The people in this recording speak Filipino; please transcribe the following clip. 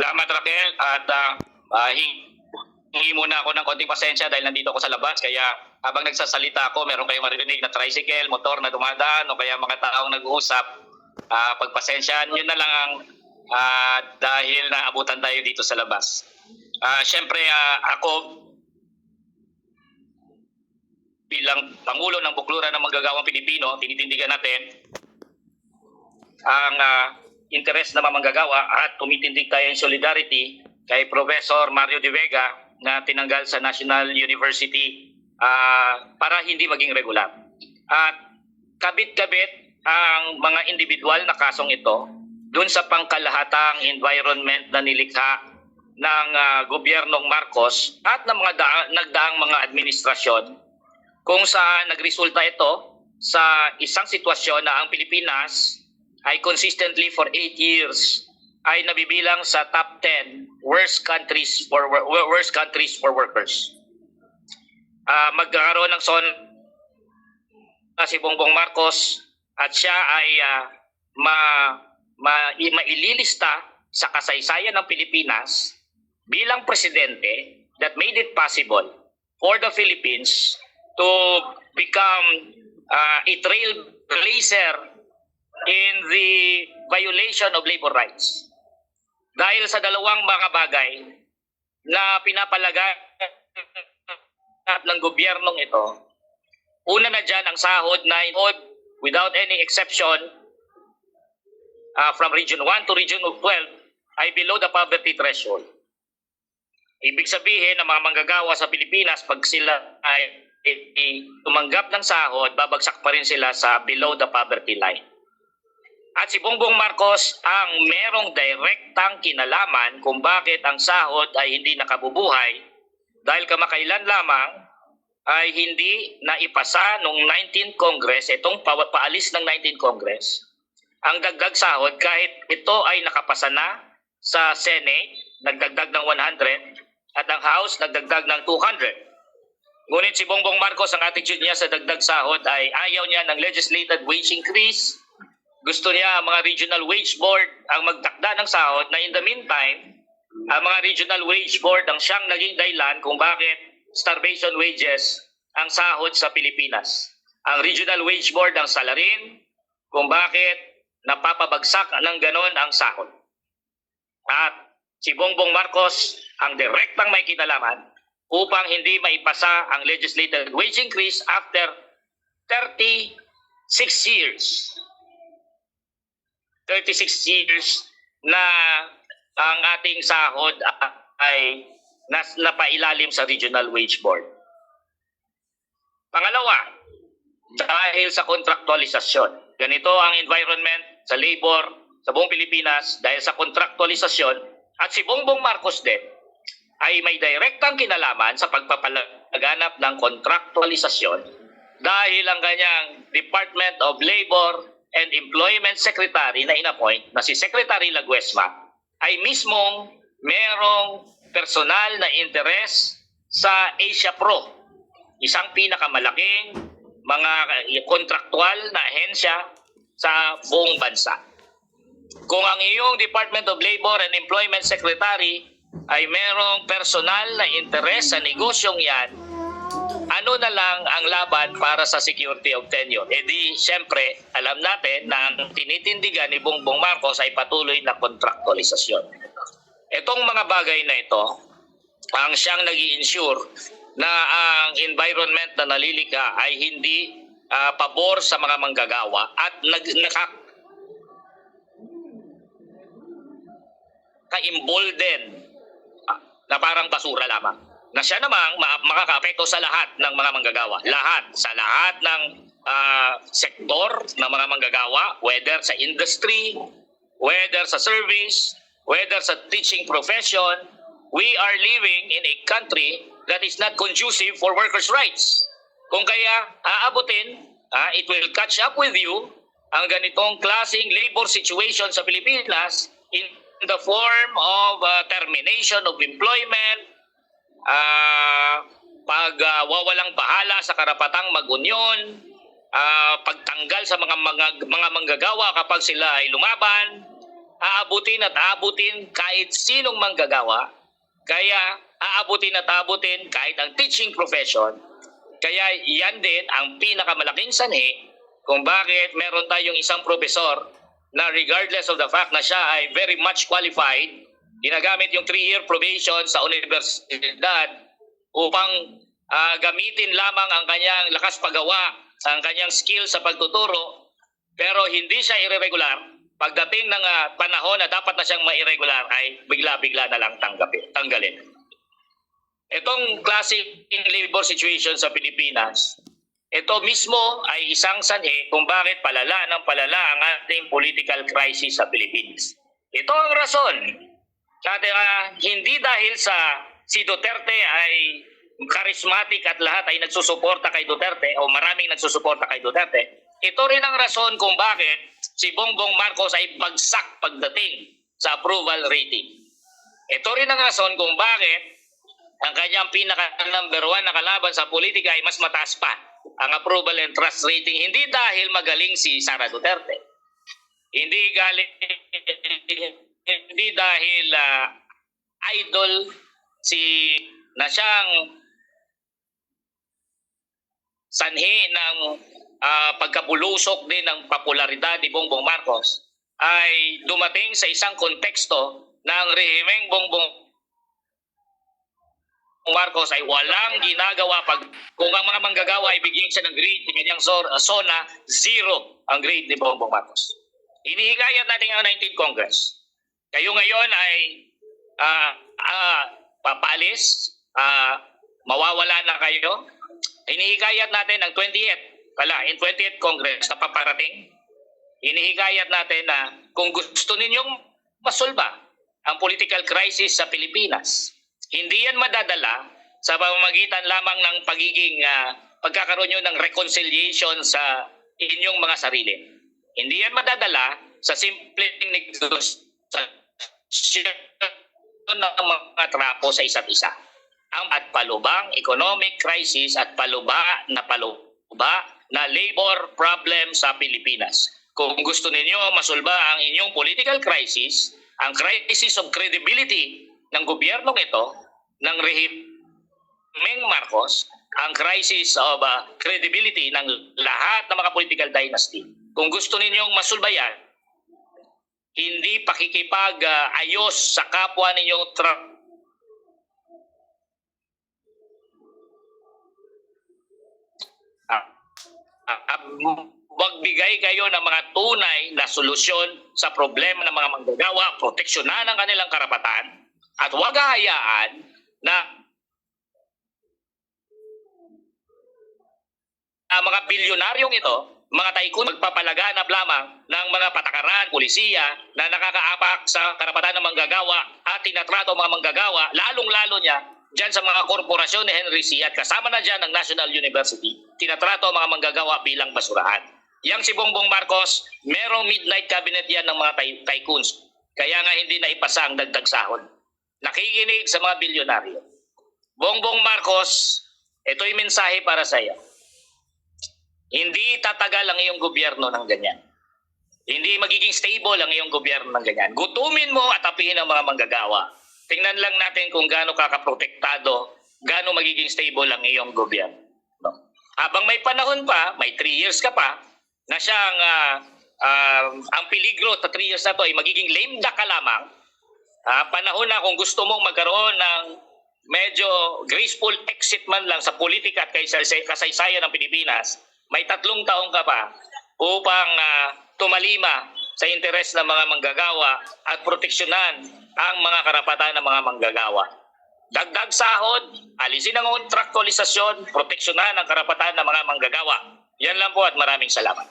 Salamat Raquel at uh, uh, hing- hingi muna ako ng konting pasensya dahil nandito ako sa labas kaya habang nagsasalita ako meron kayong maririnig na tricycle, motor na dumadaan o kaya mga taong nag-uusap. Uh, pagpasensyahan yun na lang ang ah, dahil naabutan tayo dito sa labas. Ah, Siyempre ah, ako bilang Pangulo ng Bukluran ng Manggagawang Pilipino, tinitindigan natin ang ah, interes ng mga manggagawa at tumitindig tayo in solidarity kay Professor Mario De Vega na tinanggal sa National University ah, para hindi maging regular. At kabit-kabit ang mga individual na kasong ito dun sa pangkalahatang environment na nilikha ng ah, gobyernong Marcos at ng mga da- nagdaang mga administrasyon kung saan nagresulta ito sa isang sitwasyon na ang Pilipinas ay consistently for 8 years ay nabibilang sa top 10 worst countries for wor- worst countries for workers. Ah, magkakaroon ng son na si Bongbong Marcos at siya ay ah, ma, ma, maililista sa kasaysayan ng Pilipinas bilang presidente that made it possible for the Philippines to become uh, a trailblazer in the violation of labor rights. Dahil sa dalawang mga bagay na pinapalagay ng gobyernong ito, una na dyan ang sahod na inod without any exception uh, from Region 1 to Region 12 ay below the poverty threshold. Ibig sabihin ng mga manggagawa sa Pilipinas pag sila ay i- i- tumanggap ng sahod, babagsak pa rin sila sa below the poverty line. At si Bongbong Marcos ang merong direktang kinalaman kung bakit ang sahod ay hindi nakabubuhay dahil kamakailan lamang ay hindi naipasa nung 19 Congress, itong pa- paalis ng 19 Congress, ang dagdag sahod kahit ito ay nakapasa na sa Senate, nagdagdag ng 100, at ang House nagdagdag ng 200. Ngunit si Bongbong Marcos, ang attitude niya sa dagdag sahod ay ayaw niya ng legislated wage increase. Gusto niya ang mga regional wage board ang magtakda ng sahod na in the meantime, ang mga regional wage board ang siyang naging dahilan kung bakit starvation wages ang sahod sa Pilipinas. Ang regional wage board ang salarin kung bakit napapabagsak ng ganon ang sahod. At si Bongbong Marcos ang direktang may kinalaman upang hindi maipasa ang legislated wage increase after 36 years. 36 years na ang ating sahod ay nas, napailalim sa Regional Wage Board. Pangalawa, dahil sa kontraktualisasyon. Ganito ang environment sa labor sa buong Pilipinas dahil sa kontraktualisasyon at si Bongbong Marcos din ay may direktang kinalaman sa pagpapalaganap ng kontraktualisasyon dahil ang kanyang Department of Labor and Employment Secretary na inappoint na si Secretary Laguesma ay mismong merong personal na interes sa Asia Pro, isang pinakamalaking mga kontraktual na ahensya sa buong bansa. Kung ang iyong Department of Labor and Employment Secretary ay merong personal na interes sa negosyong yan, ano na lang ang laban para sa security of tenure? E di, syempre, alam natin na ang tinitindigan ni Bongbong Marcos ay patuloy na kontraktualisasyon. Itong mga bagay na ito, ang siyang nag ensure na ang environment na nalilika ay hindi ah, pabor sa mga manggagawa at nag, naka, ka-embolden ah, na parang basura lamang. Na siya namang ma- makakaapekto sa lahat ng mga manggagawa. Lahat, sa lahat ng ah, sektor ng mga manggagawa, whether sa industry, whether sa service, whether sa teaching profession, we are living in a country that is not conducive for workers' rights. Kung kaya aabutin, ah, it will catch up with you ang ganitong klaseng labor situation sa Pilipinas in the form of ah, termination of employment, ah, pag ah, wawalang bahala sa karapatang mag-union, ah, pagtanggal sa mga, mga mga manggagawa kapag sila ay lumaban, aabutin at aabutin kahit sinong manggagawa. Kaya aabutin at aabutin kahit ang teaching profession. Kaya yan din ang pinakamalaking sanhi kung bakit meron tayong isang profesor na regardless of the fact na siya ay very much qualified, ginagamit yung three-year probation sa universidad upang ah, gamitin lamang ang kanyang lakas paggawa, ang kanyang skill sa pagtuturo, pero hindi siya irregular. Pagdating ng ah, panahon na dapat na siyang ma-irregular ay bigla-bigla na lang tanggapin, tanggalin. Itong classic labor situation sa Pilipinas, ito mismo ay isang sanhi kung bakit palala ng palala ang ating political crisis sa Pilipinas. Ito ang rason. Kaya ah, hindi dahil sa si Duterte ay charismatic at lahat ay nagsusuporta kay Duterte o maraming nagsusuporta kay Duterte. Ito rin ang rason kung bakit si Bongbong Marcos ay bagsak pagdating sa approval rating. Ito rin ang rason kung bakit ang kanyang pinaka number one na kalaban sa politika ay mas mataas pa ang approval and trust rating hindi dahil magaling si Sara Duterte. Hindi galing hindi dahil ah, idol si na siyang sanhi ng ah, pagkabulusok din ng popularidad ni Bongbong Marcos ay dumating sa isang konteksto ng rehimeng Bongbong Marcos ay walang ginagawa pag kung ang mga manggagawa ay bigyan siya ng grade ni kanyang so- SONA, zero ang grade ni Bongbong Marcos. Inihikayat natin ang 19th Congress. Kayo ngayon ay ah ah, papalis, ah, mawawala na kayo. Inihikayat natin ang 28th, pala, in 28th Congress na paparating. Inihikayat natin na kung gusto ninyong masolba ang political crisis sa Pilipinas, hindi yan madadala sa pamamagitan lamang ng pagiging ah, pagkakaroon nyo ng reconciliation sa inyong mga sarili. Hindi yan madadala sa simpleng negosasyon ng mga trapo sa isa't isa. Ang at palubang economic crisis at paluba na paluba na labor problem sa Pilipinas. Kung gusto ninyo masulba ang inyong political crisis, ang crisis of credibility ng gobyernong ito, ng rehimeng Marcos, ang crisis of uh, credibility ng lahat ng mga political dynasty. Kung gusto ninyong masulba yan, hindi pakikipag-ayos sa kapwa ninyong tra- Ah, ah, ah, magbigay kayo ng mga tunay na solusyon sa problema ng mga manggagawa, proteksyonan ang kanilang karapatan, at huwag hahayaan na ang mga bilyonaryong ito, mga tycoon magpapalaganap lamang ng mga patakaran, pulisiya na nakakaapak sa karapatan ng manggagawa at tinatrato mga manggagawa, lalong-lalo niya dyan sa mga korporasyon ni Henry C. at kasama na dyan ng National University, tinatrato mga manggagawa bilang basurahan. Yang si Bongbong Marcos, merong midnight cabinet yan ng mga ty- tycoons. Kaya nga hindi na ipasa ang dagdag sahod. Nakikinig sa mga bilyonaryo. Bongbong Marcos, ito'y mensahe para sa iyo. Hindi tatagal ang iyong gobyerno ng ganyan. Hindi magiging stable ang iyong gobyerno ng ganyan. Gutumin mo at apihin ang mga manggagawa. Tingnan lang natin kung gaano kakaprotektado, gaano magiging stable ang iyong gobyerno. No? Habang may panahon pa, may 3 years ka pa, na siyang ah, ah, ang peligro sa 3 years na to ay magiging lame duck ka lamang, Ah, panahon na kung gusto mong magkaroon ng medyo graceful exit man lang sa politika at kasaysayan ng Pilipinas, may tatlong taong ka pa upang ah, tumalima sa interes ng mga manggagawa at proteksyonan ang mga karapatan ng mga manggagawa. Dagdag sahod, alisin ang kontraktualisasyon, proteksyonan ang karapatan ng mga manggagawa. Yan lang po at maraming salamat.